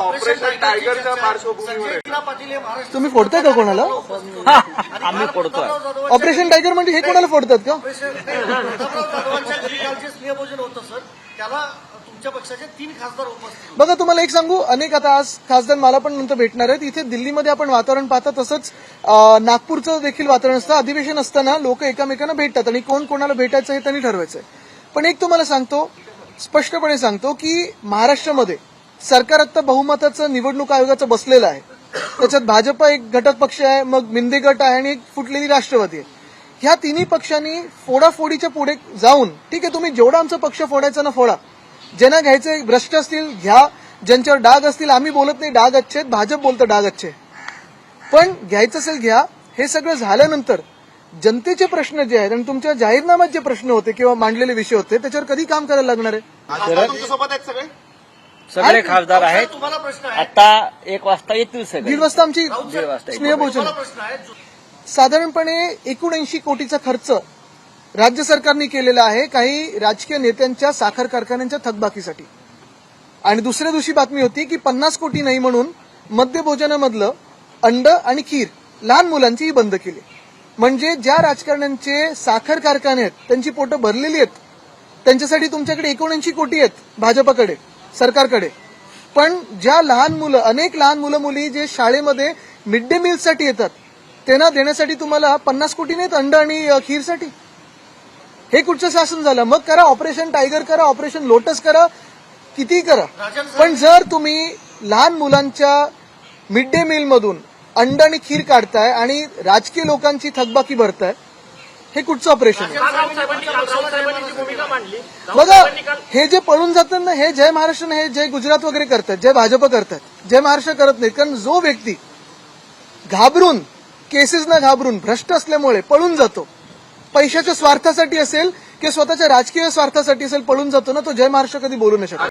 Operation टायगरच्या पार्श्वभूमीवर आहे. पाटील हे महाराष्ट्र तुम्ही फोडताय का कोणाला? आम्ही फोडतोय. ऑपरेशन टायगर म्हणजे हे कोणाला फोडतात का? प्रतापराव जाधवांच्या घरी काल जे स्नेहभोजन होतं सर. त्याला तुमच्या पक्षाचे तीन खासदार उपस्थित होते. बघा तुम्हाला एक सांगू. अनेक आता आज खासदार मला पण नंतर भेटणार आहेत. इथे दिल्लीमध्ये आपण वातावरण पाहता तसंच अं, नागपूरचं देखील वातावरण असतं. अधिवेशन असताना लोक एकामेकांना भेटतात आणि कोण कोणाला भेटायचं हे त्यांनी ठरवायचंय. पण एक तुम्हाला सांगतो स्पष्टपणे सांगतो की महाराष्ट्रामध्ये सरकार आता बहुमताचं निवडणूक आयोगाचं बसलेलं आहे. त्याच्यात भाजप एक घटक पक्ष आहे मग मिंदे गट आहे आणि एक फुटलेली राष्ट्रवादी आहे. ह्या तिन्ही पक्षांनी फोडाफोडीच्या पुढे जाऊन ठीक आहे तुम्ही जेवढा आमचा पक्ष फोडायचा ना फोडा. ज्यांना घ्यायचे भ्रष्ट असतील घ्या. ज्यांच्यावर डाग असतील आम्ही बोलत नाही डाग अच्छे भाजप बोलतं डाग अच्छे पण घ्यायचं असेल घ्या. हे सगळं झाल्यानंतर जनतेचे प्रश्न जे आहेत आणि तुमच्या जाहीरनाम्यात जे प्रश्न होते किंवा मांडलेले विषय होते त्याच्यावर कधी काम करायला लागणार आहे? सगळे खासदार आहेत. तुम्हाला प्रश्न आहे. आता एक वाजता येतील सगळे. दीड वाजता आमची दीड वाजता स्नेहभोजन तुम्हाला आहे. प्रश्न आहे. जो- साधारणपणे एकोणऐंशी कोटीचा खर्च राज्य सरकारने केलेला आहे काही राजकीय नेत्यांच्या साखर कारखान्यांच्या थकबाकीसाठी. आणि दुसऱ्या दिवशी बातमी होती की पन्नास कोटी नाही म्हणून मध्यभोजनामधलं अंड आणि खीर लहान मुलांचीही बंद केली. म्हणजे ज्या राजकारण्यांचे साखर कारखाने आहेत त्यांची पोटं भरलेली आहेत त्यांच्यासाठी तुमच्याकडे एकोणऐंशी कोटी आहेत भाजपकडे. सरकारकडे. पण ज्या लहान मुलं अनेक लहान मुलं मुली जे शाळेमध्ये मिड डे मीलसाठी येतात त्यांना देण्यासाठी तुम्हाला पन्नास कोटी नाहीत अंड आणि खीरसाठी. हे कुठचं शासन झालं? मग करा ऑपरेशन टायगर करा ऑपरेशन लोटस करा कितीही करा. पण जर तुम्ही लहान मुलांच्या मिड डे मील मधून अंड आणि खीर काढताय आणि राजकीय लोकांची थकबाकी भरताय हे कुठचं ऑपरेशन आहे बघा हे जे पळून जातात ना हे जय महाराष्ट्र हे जय गुजरात वगैरे करतात जय भाजप करतात जय महाराष्ट्र करत नाही कारण जो व्यक्ती घाबरून केसेसना घाबरून भ्रष्ट असल्यामुळे पळून जातो पैशाच्या स्वार्थासाठी असेल किंवा स्वतःच्या राजकीय स्वार्थासाठी असेल पळून जातो ना तो जय महाराष्ट्र कधी बोलू नाही शकत.